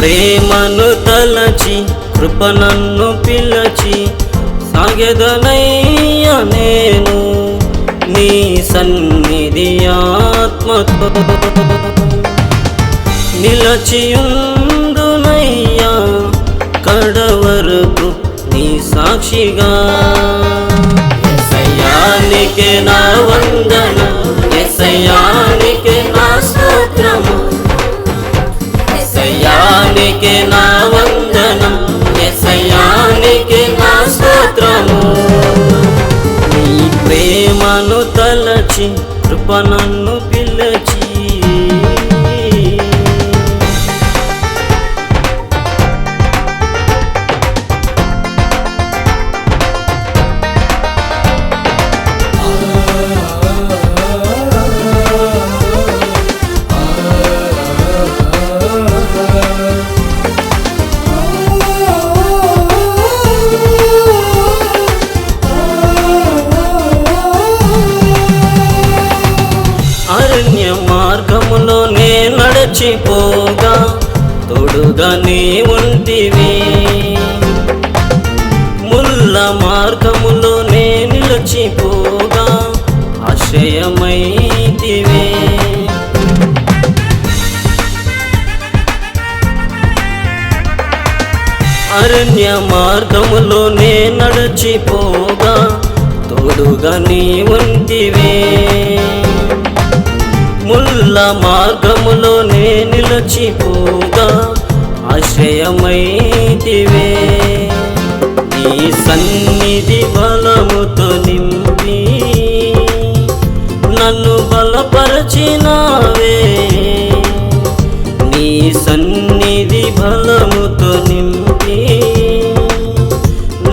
ప్రేమను తలచి కృప నన్ను పిలచి సాగెదనయ్య నేను నీ సన్నిధి ఆత్మతో. నిలచియుందునయ్యా కడవరకు నీ సాక్షిగా. ఎసయానికే నా వందన. ఎసయా ఎసయానికే నా వందనం ఎసయానికే నా స్తోత్రము. నీ ప్రేమను తలచి కృప నన్ను నడచిపోగా తోడుగా నీ ఉంటివి ముల్ల మార్గములో నే నిలచిపోగా ఆశ్రయమైతివే. అరణ్య మార్గములో నే నడచిపోగా తోడుగా నీ ఉంటివే ముల్ల మార్గములోనే నిలచిపోగా ఆశ్రయమైతివే. నీ సన్నిధి బలముతో నింపి నన్ను బలపరచినావే. నీ సన్నిధి బలముతో నింపి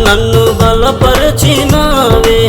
నన్ను బలపరచినావే.